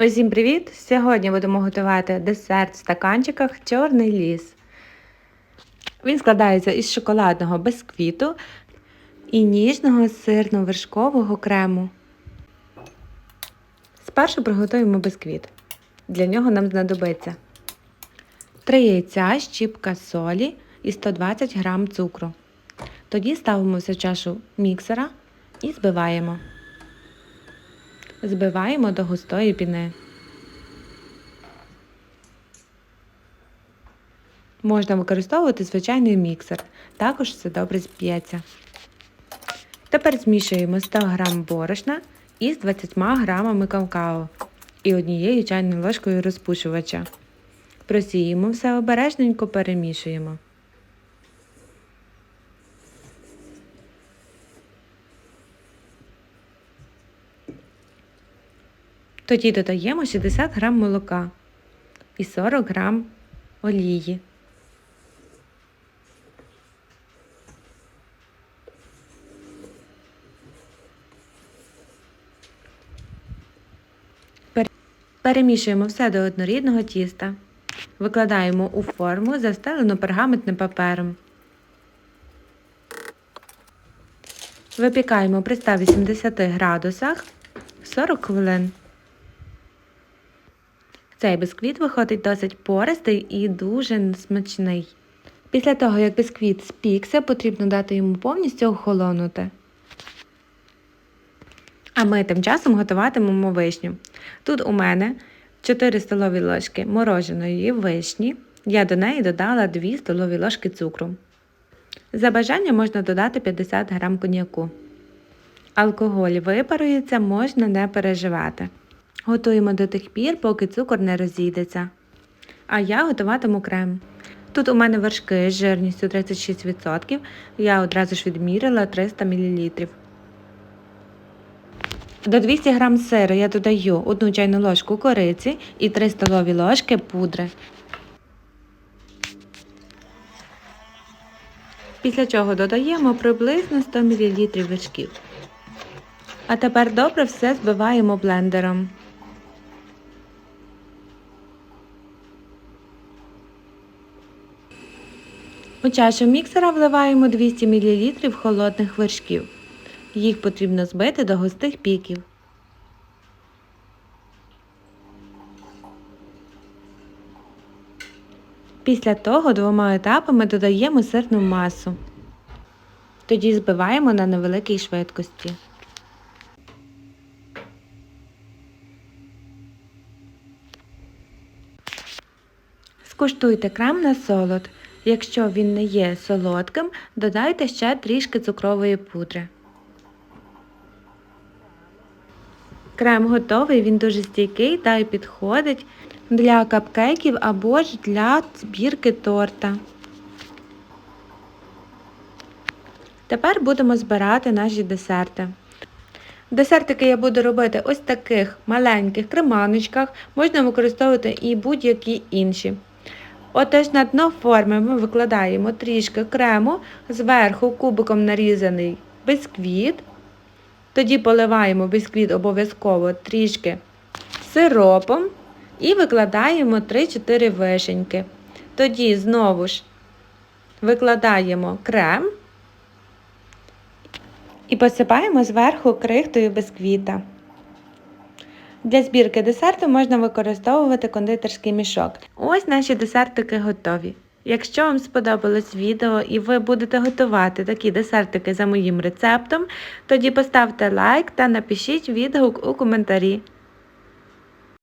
Усім привіт! Сьогодні будемо готувати десерт в стаканчиках Чорний ліс. Він складається із шоколадного бисквіту і ніжного сирно-вершкового крему. Спершу приготуємо бисквіт. Для нього нам знадобиться 3 яйця, щіпка солі і 120 г цукру. Тоді ставимо все чашу міксера і збиваємо. Збиваємо до густої піни. Можна використовувати звичайний міксер, також все добре зб'ється. Тепер змішуємо 100 г борошна із 20 г какао і однією чайною ложкою розпушувача. Просіємо все обережненько перемішуємо. Тоді додаємо 60 г молока і 40 г олії. Перемішуємо все до однорідного тіста. Викладаємо у форму, застелену пергаментним папером. Випікаємо при 180 градусах 40 хвилин. Цей бисквіт виходить досить пористий і дуже смачний. Після того, як бисквіт спікся, потрібно дати йому повністю охолонути. А ми тим часом готуватимемо вишню. Тут у мене 4 столові ложки мороженої вишні. Я до неї додала 2 столові ложки цукру. За бажанням можна додати 50 г коньяку. Алкоголь випарується, можна не переживати. Готуємо до тих пір, поки цукор не розійдеться. А я готуватиму крем. Тут у мене вершки з жирністю 36%, я одразу ж відміряла 300 мл. До 200 г сиру я додаю 1 чайну ложку кориці і 3 столові ложки пудри. Після чого додаємо приблизно 100 мл вершків. А тепер добре все збиваємо блендером. У чашу міксера вливаємо 200 мл холодних вершків. Їх потрібно збити до густих піків. Після того двома етапами додаємо сирну масу. Тоді збиваємо на невеликій швидкості. Скуштуйте крем на солод. Якщо він не є солодким, додайте ще трішки цукрової пудри. Крем готовий, він дуже стійкий та й підходить для капкейків або ж для збірки торта. Тепер будемо збирати наші десерти. Десертики я буду робити ось таких маленьких креманочках, можна використовувати і будь-які інші. Отож на дно форми ми викладаємо трішки крему, зверху кубиком нарізаний бисквіт. Тоді поливаємо бісквіт обов'язково трішки сиропом і викладаємо 3-4 вишеньки. Тоді знову ж викладаємо крем і посипаємо зверху крихтою бісквіта. Для збірки десерту можна використовувати кондитерський мішок. Ось наші десертики готові. Якщо вам сподобалось відео і ви будете готувати такі десертики за моїм рецептом, тоді поставте лайк та напишіть відгук у коментарі.